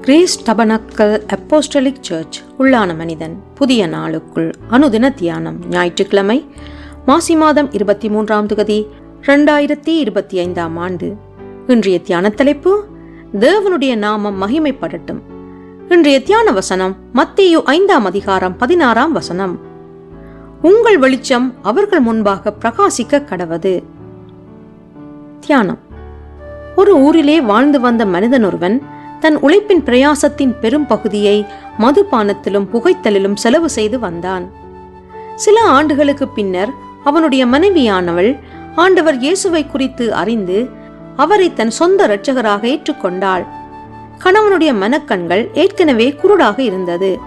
Grace tabernacle apostolic search உள்ளான மனிதன். புதிய நாளுக்குள் அனுதின தியானம் ஞாயிற்றுக்கிழமை மாசி மாதம் இருபத்தி மூன்றாம் தொகுதி ரெண்டாயிரத்தி இருபத்தி ஐந்தாம் ஆண்டு. இன்றைய தியான தலைப்பு தேவனுடைய நாமம் மகிமைப்படட்டும். இன்றைய தியான வசனம் மத்தியு ஐந்தாம் அதிகாரம் பதினாறாம் வசனம். உங்கள் வெளிச்சம் அவர்கள் முன்பாக பிரகாசிக்க கடவது. தியானம். ஒரு ஊரிலே வாழ்ந்து வந்த மனிதன் ஒருவன் தன் உழைப்பின் பிரயாசத்தின் பெரும் பகுதியை மதுபானத்திலும் புகைத்தலிலும் செலவு செய்து வந்தான். சில ஆண்டுகளுக்கு பின்னர் அவனுடைய மனைவியானவள் ஆண்டவர் இயேசுவை குறித்து அறிந்து அவரை தன் சொந்த இரட்சகராக ஏற்றுக்கொண்டாள். கணவனுடைய மனக்கண்கள் ஏற்கனவே குருடாக இருந்தது.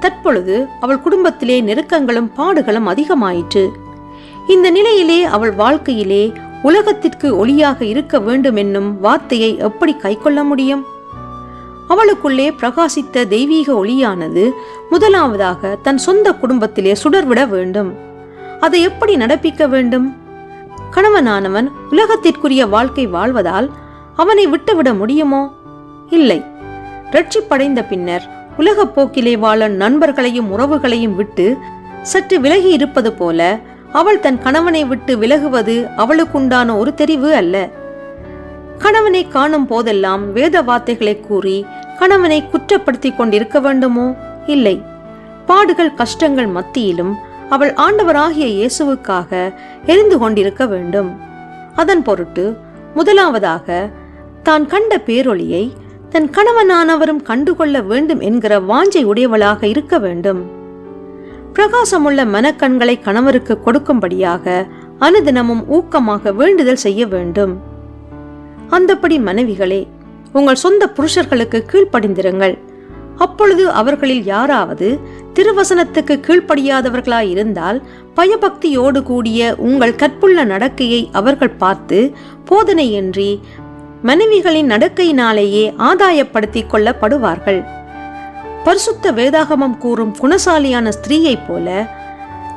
தற்பொழுது அவள் குடும்பத்திலே நெருக்கங்களும் பாடுகளும் அதிகமாயிற்று. இந்த நிலையிலே அவள் வாழ்க்கையிலே உலகத்திற்கு ஒளியாக இருக்க வேண்டும் என்னும் வார்த்தையை எப்படி கைக்கொள்ள முடியும்? அவளுக்குள்ளே பிரகாசித்த தெய்வீக ஒளியானது முதலாவதாக தன் சொந்த குடும்பத்திலே சுடர்விட வேண்டும். அதை எப்படி நடப்பிக்க வேண்டும்? கணவனானவன் உலகத்திற்குரிய வாழ்க்கை வாழ்வதால் அவனை விட்டுவிட முடியுமோ? இல்லை. ரட்சிப்படைந்த பின்னர் உலகப் போக்கிலே வாழ நண்பர்களையும் உறவுகளையும் விட்டு சற்று விலகி இருப்பது போல அவள் தன் கணவனை விட்டு விலகுவது அவளுக்குண்டான ஒரு தெரிவு அல்ல. கணவனை காணும் போதெல்லாம் வேத வார்த்தைகளை கூறி கணவனை குற்றப்படுத்திக் கொண்டிருக்க வேண்டுமோ? இல்லை. பாடுகள் கஷ்டங்கள் மத்தியிலும் அவள் ஆண்டவராகிய இயேசுவுக்காக எரிந்து கொண்டிருக்க வேண்டும். அதன் பொருட்டு முதலாவதாக தான் கண்ட பேரொளியை தன் கணவனானவரும் கண்டுகொள்ள வேண்டும் என்கிற வாஞ்சை உடையவளாக இருக்க வேண்டும். பிரகாசமுள்ள மனக்கண்களை கணவருக்கு கொடுக்கும்படியாக அனுதினமும் ஊக்கமாக வேண்டுதல் செய்ய வேண்டும். அந்தப்படி மனைவிகளே உங்கள் சொந்த புருஷர்களுக்கு கீழ்ப்படிந்திருங்கள். அப்பொழுது அவர்களில் யாராவது திருவசனத்துக்கு கீழ்ப்படியாதவர்களாய் இருந்தால் பயபக்தியோடு கூடிய உங்கள் கற்புள்ள நடக்கையை அவர்கள் பார்த்து போதனையின்றி மனைவிகளின் நடக்கையினாலேயே ஆதாயப்படுத்திக் கொள்ளப்படுவார்கள். பரிசுத்த வேதாகமம் கூறும் குணசாலியான ஸ்திரீயைப் போல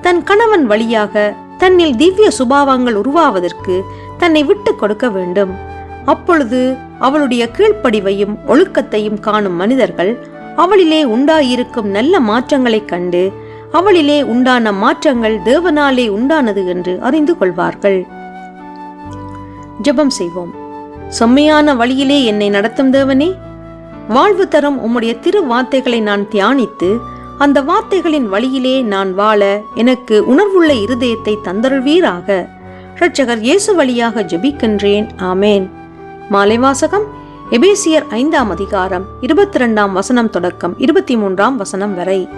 தன் கணவன் வழியாக தன்னில் திவ்ய சுபாவங்கள் உருவாவதற்கு தன்னை விட்டு கொடுக்க வேண்டும். அப்பொழுது அவளுடைய கீழ்ப்படிவையும் ஒழுக்கத்தையும் காணும் மனிதர்கள் அவளிலே உண்டாயிருக்கும் நல்ல மாற்றங்களைக் கண்டு அவளிலே உண்டான மாற்றங்கள் தேவனாலே உண்டானது என்று அறிந்து கொள்வார்கள். ஜெபம் செய்வோம். செம்மையான வழியிலே என்னை நடத்தும் தேவனே வாழ்வு தரும் உம்முடைய திரு வார்த்தைகளை நான் தியானித்து அந்த வார்த்தைகளின் வழியிலே நான் வாழ எனக்கு உணர்வுள்ள இருதயத்தை தந்தருள்வீராக. இரட்சகர் இயேசு வழியாக ஜெபிக்கின்றேன். ஆமேன். மாலை வாசகம் எபேசியர் ஐந்தாம் அதிகாரம் இருபத்தி ரெண்டாம் வசனம் தொடக்கம் இருபத்தி மூன்றாம் வசனம் வரை.